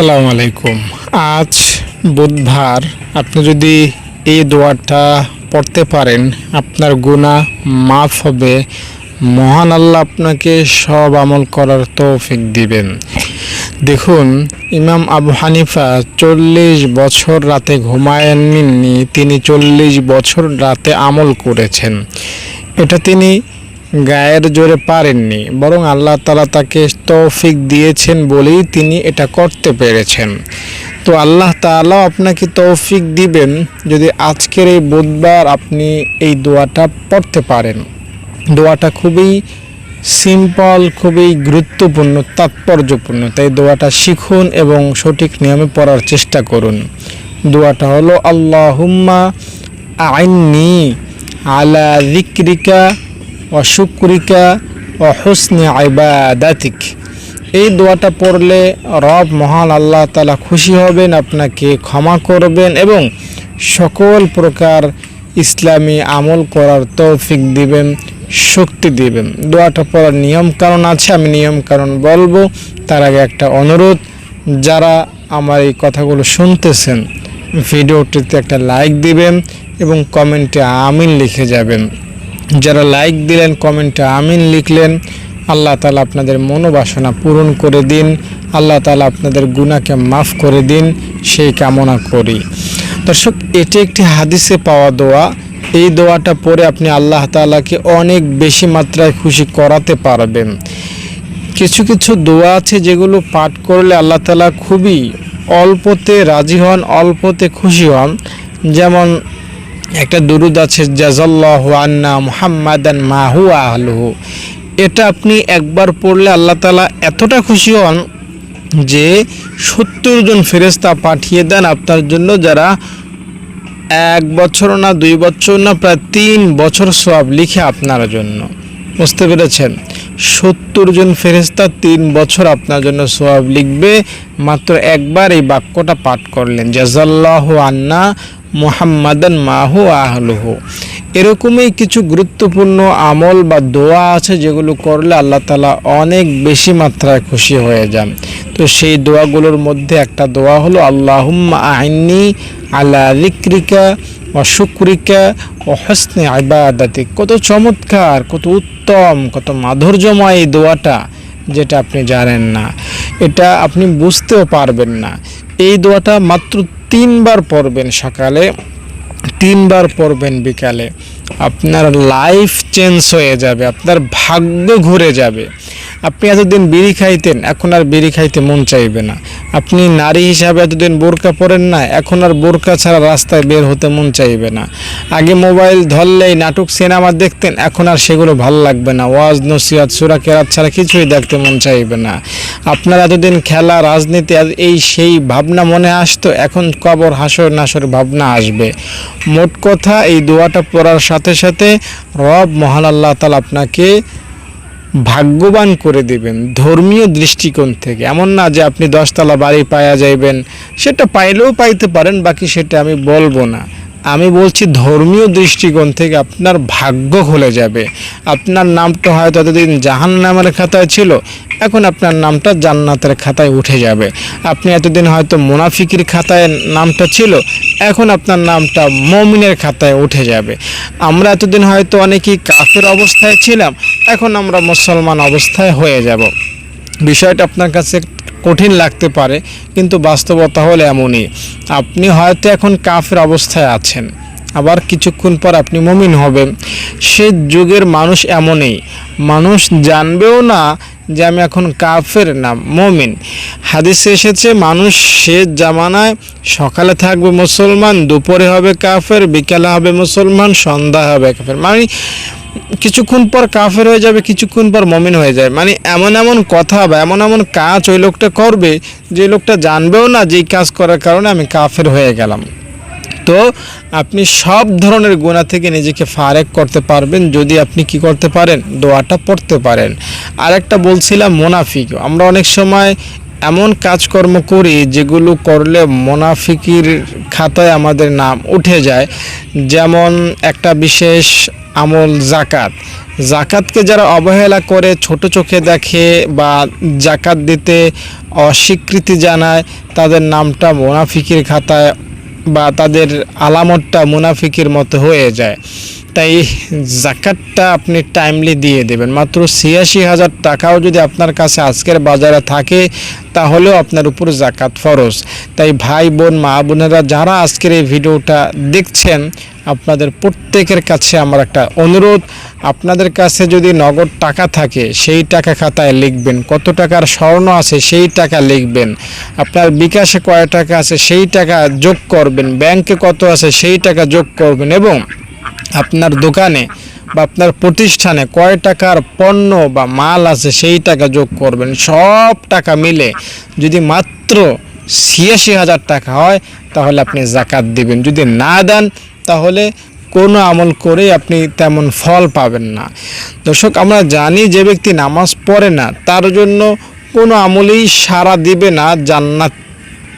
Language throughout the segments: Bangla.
আসসালামু আলাইকুম। আজ বুধবার, আপনি যদি এই দোয়াটা পড়তে পারেন, আপনার গুণা মাফ হবে। মহান আল্লাহ আপনাকে সব আমল করার তৌফিক দিবেন। দেখুন, ইমাম আবু হানিফা চল্লিশ বছর রাতে ঘুমায়নি তিনি চল্লিশ বছর রাতে আমল করেছেন। এটা তিনি গায়ের জোরে পারেননি, বরং আল্লাহ তালা তাকে তৌফিক দিয়েছেন বলেই তিনি এটা করতে পেরেছেন। তো আল্লাহ তাআলাও আপনাকে তৌফিক দিবেন যদি আজকের এই বুধবার আপনি এই দোয়াটা পড়তে পারেন। দোয়াটা খুবই সিম্পল, খুবই গুরুত্বপূর্ণ, তাৎপর্যপূর্ণ। তাই দোয়াটা শিখুন এবং সঠিক নিয়মে পড়ার চেষ্টা করুন। দোয়াটা হলো, আল্লাহুম্মা আইন্নি আলা যিকরিকা ওয়া শুকরিকা ওয়া হুসনি ইবাদাতিক। এই দোয়াটা পড়লে রব মহান আল্লাহ তালা খুশি হবেন, আপনাকে ক্ষমা করবেন এবং সকল প্রকার ইসলামী আমল করার তৌফিক দিবেন, শক্তি দিবেন। দোয়াটা পড়ার নিয়ম কারণ আছে, আমি নিয়ম কারণ বলব। তার আগে একটা অনুরোধ, যারা আমার এই কথাগুলো শুনতেছেন, ভিডিওটিতে একটা লাইক দিবেন এবং কমেন্টে আমিন লিখে যাবেন। যারা লাইক দিলেন, কমেন্টে আমিন লিখলেন, আল্লাহ তালা আপনাদের মনোবাসনা পূরণ করে দিন, আল্লাহ তালা আপনাদের গুণাকে মাফ করে দিন, সেই কামনা করি। দর্শক, এটি একটি হাদিসে পাওয়া দোয়া। এই দোয়াটা পরে আপনি আল্লাহ তালাকে অনেক বেশি মাত্রায় খুশি করাতে পারবেন। কিছু কিছু দোয়া আছে যেগুলো পাঠ করলে আল্লাহ তালা খুবই অল্পতে রাজি হন, অল্পতে খুশি হন। যেমন একটা দুরুদ আছে জাজাল্লাহ আন্না মুহাম্মাদান মাহু আহলুহু। এটা আপনি একবার পড়লে আল্লাহ তালা এতটা খুশি হন যে সত্তর জন ফেরেস্তা পাঠিয়ে দেন আপনার জন্য যারা এক বছর না, দুই বছর না, প্রায় তিন বছর সব লিখে আপনার জন্য। বুঝতে পেরেছেন? সত্তর জন ফেরেস্তা তিন বছর আপনার জন্য সোয়াব লিখবে। মাত্র একবার এই বাক্যটা পাঠ করলেন জাজাল্লাহ আন্না মুহাম্মাদান মাহু আহলুহু। এরকমই কিছু গুরুত্বপূর্ণ আমল বা দোয়া আছে যেগুলো করলে আল্লাহ তালা অনেক বেশি মাত্রায় খুশি হয়ে যান। তো সেই দোয়াগুলোর মধ্যে একটা দোয়া হলো, আল্লাহুম্মা আইনি আলা লিক্রিকা ও শুক্রিকা ও হসনে আইবাদাতি কত চমৎকার, কত উত্তম, কত মাধুর্যময় এই দোয়াটা, যেটা আপনি জানেন না। এটা আপনি বুঝতেও পারবেন না। এই দোয়াটা মাত্র তিনবার পড়বেন সকালে, তিনবার পড়বেন বিকালে। আপনার লাইফ চেঞ্জ হয়ে যাবে, আপনার ভাগ্য ঘুরে যাবে। আপনি এতদিন বিড়ি খাইতেন, এখন আর বিড়ি খাইতে মন চাইবে না। আপনি নারী হিসাবে এতদিন বোরকা পরেন না, এখন আর বোরকা ছাড়া রাস্তায় বের হতে মন চাইবে না। আগে মোবাইল ধরলেই নাটক, সিনেমা দেখতেন, এখন আর সেগুলো ভালো লাগবে না। ওয়াজ, নসিহাত, সুরা, কেরাত ছাড়া কিছুই দেখতে মন চাইবে না। আপনার এতদিন খেলা, রাজনীতি এই সেই ভাবনা মনে আসতো, এখন কবর হাসর নাসর ভাবনা আসবে। মোট কথা, এই দোয়াটা পড়ার সাথে সাথে রব মহান আল্লাহ তালা আপনাকে ভাগ্যবান করে দিবেন ধর্মীয় দৃষ্টিকোণ থেকে। এমন না যে আপনি দশতলা বাড়ি পায়া যাইবেন। সেটা পাইলেও পাইতে পারেন, বাকি সেটা আমি বলব না। আমি বলছি ধর্মীয় দৃষ্টিকোণ থেকে আপনার ভাগ্য খুলে যাবে। আপনার নামটা হয়তো এতদিন জাহান নামের খাতায় ছিল এখন আপনার নামটা জান্নাতের খাতায় উঠে যাবে। আপনি এতদিন হয়তো মুনাফিকির খাতায় নামটা ছিল, এখন আপনার নামটা মমিনের খাতায় উঠে যাবে। আমরা এতদিন হয়তো অনেকেই কাফের অবস্থায় ছিলাম, এখন আমরা মুসলমান অবস্থায় হয়ে যাব। বিষয়টা আপনার কাছে কঠিন লাগতে পারে, কিন্তু বাস্তবতা হলে এমনই। আপনি হয়তো এখন কাফের অবস্থায় আছেন, আবার কিছুক্ষণ পর আপনি মমিন হবেন। সে যুগের মানুষ এমনই। মানুষ জানবেও না যে আমি এখন কাফের না, মমিন। হাদিসে এসেছে, মানুষ সে জামানায় সকালে থাকবে মুসলমান, দুপুরে হবে কাফের, বিকালে হবে মুসলমান সন্ধ্যা হবে কাফের। মানে কিছুক্ষণ পর কাফের হয়ে যাবে, কিছুক্ষণ পর মমিন হয়ে যায়। মানে এমন এমন কথা বা এমন এমন কাজ ওই লোকটা করবে যে লোকটা জানবেও না যে কাজ করার কারণে আমি কাফের হয়ে গেলাম। তো আপনি সব ধরনের গোনা থেকে নিজেকে ফারেক করতে পারবেন, যদি আপনি কি করতে পারেন? দোয়াটা পড়তে পারেন। আর একটা বলছিলাম মোনাফিক। আমরা অনেক সময় এমন কাজকর্ম করি যেগুলো করলে মোনাফিকির খাতায় আমাদের নাম উঠে যায়। যেমন একটা বিশেষ আমল জাকাত জাকাতকে যারা অবহেলা করে, ছোট চোখে দেখে বা জাকাত দিতে অস্বীকৃতি জানায়, তাদের নামটা মোনাফিকির খাতায় বা তাদের আলামতটা মুনাফিকের মতো হয়ে যায়। তাই জাকাতটা আপনি টাইমলি দিয়ে দেবেন। মাত্র ছিয়াশি হাজার টাকাও যদি আপনার কাছে আজকের বাজারে থাকে, তাহলেও আপনার উপর জাকাত ফরজ। তাই ভাই, বোন, মা, বোনেরা যারা আজকের এই ভিডিওটা দেখছেন, আপনাদের প্রত্যেকের কাছে আমার একটা অনুরোধ, আপনাদের কাছে যদি নগদ টাকা থাকে, সেই টাকা খাতায় লিখবেন। কত টাকার স্বর্ণ আছে, সেই টাকা লিখবেন। আপনার বিকাশে কয় টাকা আছে, সেই টাকা যোগ করবেন। ব্যাংকে কত আছে, সেই টাকা যোগ করবেন। এবং আপনার দোকানে বা আপনার প্রতিষ্ঠানে কয় টাকার পণ্য বা মাল আছে সেই টাকা যোগ করবেন? সব টাকা মিলে যদি মাত্র ছিয়াশি হাজার টাকা হয়, তাহলে আপনি জাকাত দিবেন। যদি না দেন, তাহলে কোনো আমল করে আপনি তেমন ফল পাবেন না। দর্শক, আমরা জানি যে ব্যক্তি নামাজ পড়ে না, তার জন্য কোনো আমলেই সাড়া দিবে না জান্নাত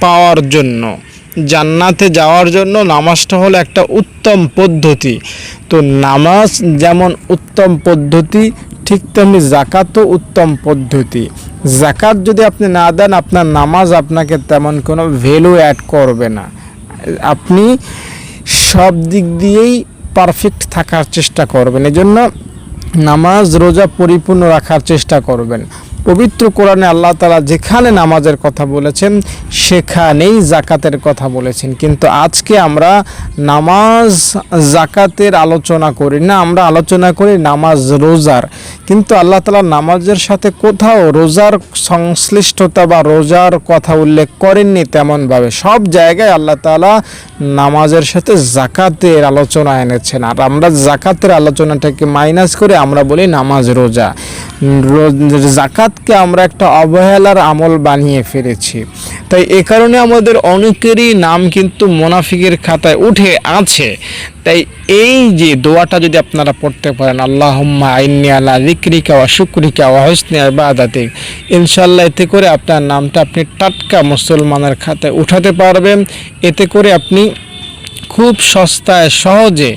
পাওয়ার জন্য। জান্নাতে যাওয়ার জন্য নামাজটা হলো একটা উত্তম পদ্ধতি। তো নামাজ যেমন উত্তম পদ্ধতি, ঠিক তেমনি জাকাতও উত্তম পদ্ধতি। জাকাত যদি আপনি না দেন, আপনার নামাজ আপনাকে তেমন কোনো ভ্যালু অ্যাড করবে না। আপনি সব দিক দিয়েই পারফেক্ট থাকার চেষ্টা করবেন। এজন্য নামাজ রোজা পরিপূর্ণ রাখার চেষ্টা করবেন। পবিত্র কোরআনে আল্লাহ তালা যেখানে নামাজের কথা বলেছেন, সেখানেই জাকাতের কথা বলেছেন। কিন্তু আজকে আমরা নামাজ জাকাতের আলোচনা করি না, আমরা আলোচনা করি নামাজ রোজার। কিন্তু আল্লাহ তালা নামাজের সাথে কোথাও রোজার সংশ্লিষ্টতা বা রোজার কথা উল্লেখ করেননি তেমনভাবে। সব জায়গায় আল্লাহ তালা নামাজের সাথে জাকাতের আলোচনা এনেছেন। আর আমরা জাকাতের আলোচনাটাকে মাইনাস করে আমরা বলি নামাজ রোজা। রো- জাকাতকে আমরা একটা অবহেলার আমল বানিয়ে ফেলেছি। তাই এ কারণে আমাদের অনেকেরই নাম কিন্তু মোনাফিকের খাতায় উঠে আছে। তাই এই যে দোয়াটা যদি আপনারা পড়তে পারেন আল্লাহ আইনি আলা জিক্রিকা ওয়া শুক্রিকা ওয়া হুসনি ইবাদাতিক ইনশাল্লাহ এতে করে আপনার নামটা আপনি টাটকা মুসলমানের খাতায় উঠাতে পারবেন। এতে করে আপনি খুব সস্তায় সহজে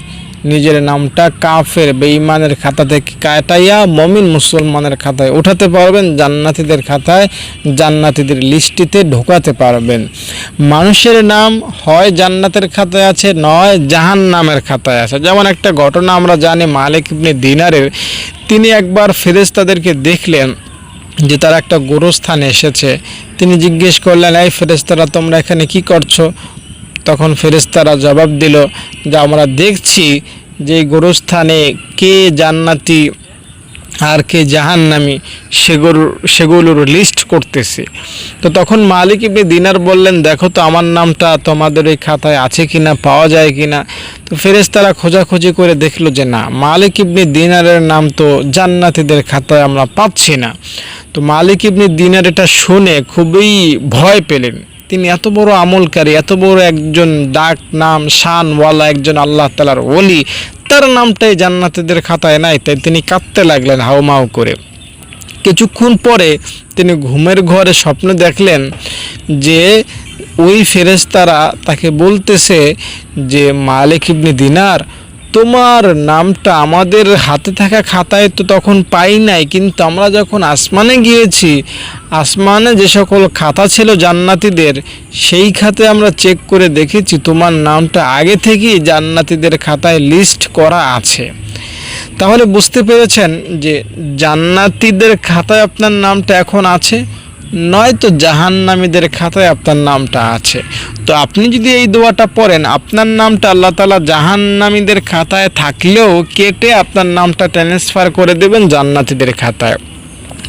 নিজের নামটা কাফের বেঈমানের খাতা থেকে কাটাইয়া মমিন মুসলমানের খাতায় উঠাতে পারবেন, জান্নাতীদের খাতায় জান্নাতীদের লিস্টিতে ঢোকাতে পারবেন। মানুষের নাম হয় জান্নাতের খাতায় আছে, নয় জাহান নামের খাতায় আছে। যেমন একটা ঘটনা আমরা জানি, মালিক ইবনে দিনারের। তিনি একবার ফেরেশতাদেরকে দেখলেন যে তারা একটা গোরস্থানে এসেছে। তিনি জিজ্ঞেস করলেন, এই ফেরেস্তারা তোমরা এখানে কি করছ? তখন ফেরেশতারা জবাব দিল যে, আমরা দেখছি যে গোরস্থানে কে জান্নাতি আর কে জাহান্নামি সেগুলোর সেগুলোর লিস্ট করতেছে। তো তখন মালিক ইবনে দিনার বললেন, দেখো তো, আমার নামটা তোমাদের এই খাতায় আছে কি না পাওয়া যায় কি না তো ফেরেশতারা খোঁজাখুঁজি করে দেখল যে, না, মালিক ইবনে দিনারের নাম তো জান্নাতীদের খাতায় আমরা পাচ্ছি না। তো মালিক ইবনে দিনার এটা শুনে খুবই ভয় পেলেন। তিনি এত বড় আমলকারী, এত বড় একজন ডাক নাম, শানওয়ালা একজন আল্লাহ তালার ওলি, তার নামটাই জান্নাতীদের খাতায় নাই, তাই তিনি কাঁদতে লাগলেন হাউমাউ করে। কিছুক্ষণ পরে তিনি ঘুমের ঘরে স্বপ্ন দেখলেন যে ওই ফেরেস্তারা তাকে বলতেছে যে, মালিক ইবনে দিনার তোমার নামটা আমাদের হাতে থাকা খাতায় তো তখন পাই নাই, কিন্তু আমরা যখন আসমানে গিয়েছি, আসমানে যে সকল খাতা ছিল জান্নাতীদের, সেই খাতে আমরা চেক করে দেখেছি তোমার নামটা আগে থেকেই জান্নাতীদের খাতায় লিস্ট করা আছে। তাহলে বুঝতে পেরেছেন যে জান্নাতীদের খাতায় আপনার নামটা এখন আছে? নয়তো জাহান্নামীদের খাতায় আপনার নামটা আছে। তো আপনি যদি এই দোয়াটা পড়েন, আপনার নামটা আল্লাহ তালা জাহান্নামীদের খাতায় থাকলেও কেটে আপনার নামটা ট্রান্সফার করে দেবেন জান্নাতীদের খাতায়।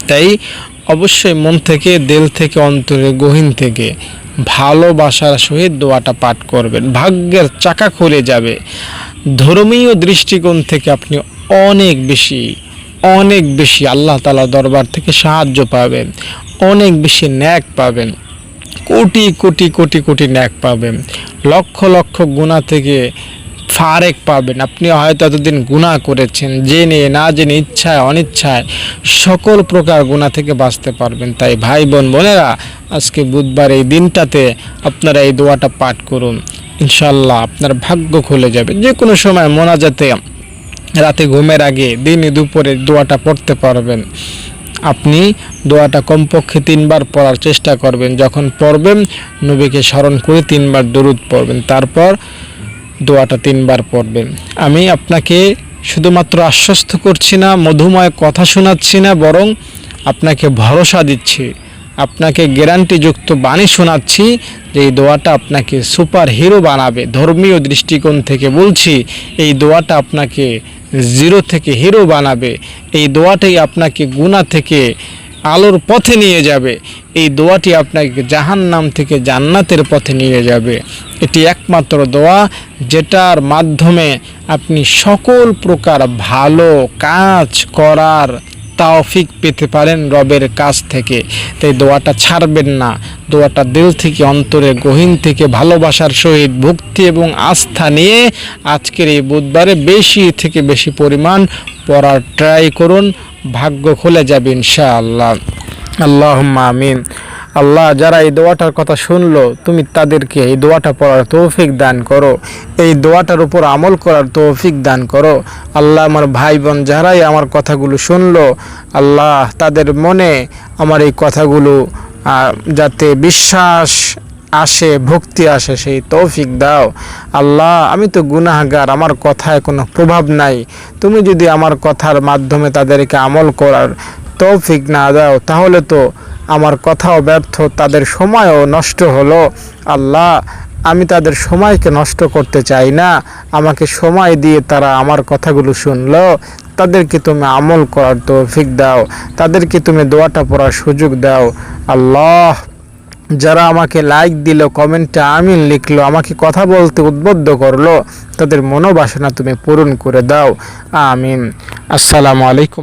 তাই অবশ্যই মন থেকে, দিল থেকে, অন্তরে, গহীন থেকে ভালোবাসার সহিত দোয়াটা পাঠ করবেন। ভাগ্যের চাকা খুলে যাবে। ধর্মীয় দৃষ্টিকোণ থেকে আপনি অনেক বেশি অনেক বেশি আল্লাহ তালা দরবার থেকে সাহায্য পাবেন। অনেক বেশি ন্যাক পাবেন। কোটি কোটি কোটি কোটি ন্যাক পাবেন। লক্ষ লক্ষ গুণা থেকে ফারেক পাবেন। আপনি হয়তো এতদিন গুণা করেছেন, জেনে, না জেনে, ইচ্ছায়, অনিচ্ছায় সকল প্রকার গুণা থেকে বাঁচতে পারবেন। তাই ভাই, বোন, বোনেরা, আজকে বুধবার এই দিনটাতে আপনারা এই দোয়াটা পাঠ করুন। ইনশাল্লাহ আপনার ভাগ্য খুলে যাবে। যে কোনো সময় মোনাজাতে রাতে ঘুমের আগে দিনে দুপুরে দোয়াটা পড়তে পারবেন। আপনি দোয়াটা কমপক্ষে তিনবার পড়ার চেষ্টা করবেন। যখন পড়বেন, নবীকে স্মরণ করে তিনবার দরুদ পড়বেন। তারপর দোয়াটা তিনবার পড়বেন। আমি আপনাকে শুধুমাত্র আশ্বস্ত করছি না, মধুময় কথা শোনাচ্ছি না, বরং আপনাকে ভরসা দিচ্ছি। আপনাকে গ্যারান্টিযুক্ত বাণী শোনাচ্ছি যে এই দোয়াটা আপনাকে সুপার হিরো বানাবে। ধর্মীয় দৃষ্টিকোণ থেকে বলছি, এই দোয়াটা আপনাকে জিরো থেকে হিরো বানাবে। এই দোয়াটাই আপনাকে গুণা থেকে আলোর পথে নিয়ে যাবে। এই দোয়াটি আপনাকে জাহান্নাম থেকে জান্নাতের পথে নিয়ে যাবে। এটি একমাত্র দোয়া যেটার মাধ্যমে আপনি সকল প্রকার ভালো কাজ করার তাওফিক পেতে পারেন রবের কাছ থেকে। তাই দোয়াটা ছাড়বেন না। দোয়াটা দিল থেকে, অন্তরে গহীন থেকে, ভালোবাসার সহিত ভক্তি এবং আস্থা নিয়ে আজকের এই বুধবারে বেশি থেকে বেশি পরিমাণ পড়ার ট্রাই করুন। ভাগ্য খুলে যাবে ইনশাআল্লাহ। আল্লাহ আমিন। আল্লাহ যারা এই দোয়াটার কথা শুনলো, তুমি তাদেরকে এই দোয়াটা পড়ার তৌফিক দান করো। এই দোয়াটার উপর আমল করার তৌফিক দান করো। আল্লাহ আমার ভাই বোন যারাই আমার কথাগুলো শুনলো, আল্লাহ তাদের মনে আমার এই কথাগুলো যাতে বিশ্বাস আসে, ভক্তি আসে, সেই তৌফিক দাও। আল্লাহ, আমি তো গুনাহগার, আমার কথায় কোনো প্রভাব নাই। তুমি যদি আমার কথার মাধ্যমে তাদেরকে আমল করার তৌফিক না দাও, তাহলে তো আমার কথাও ব্যর্থ, তাদের সময়ও নষ্ট হলো। আল্লাহ, আমি তাদের সময়কে নষ্ট করতে চাই না। আমাকে সময় দিয়ে তারা আমার কথাগুলো শুনলো। তাদেরকে তুমি আমল করার তৌফিক দাও। তাদেরকে তুমি দোয়াটা পড়ার সুযোগ দাও। আল্লাহ, যারা আমাকে লাইক দিল কমেন্টে আমিন লিখলো, আমাকে কথা বলতে উদ্বুদ্ধ করল, তাদের মনোবাসনা তুমি পূরণ করে দাও। আমিন। আসসালামু আলাইকুম।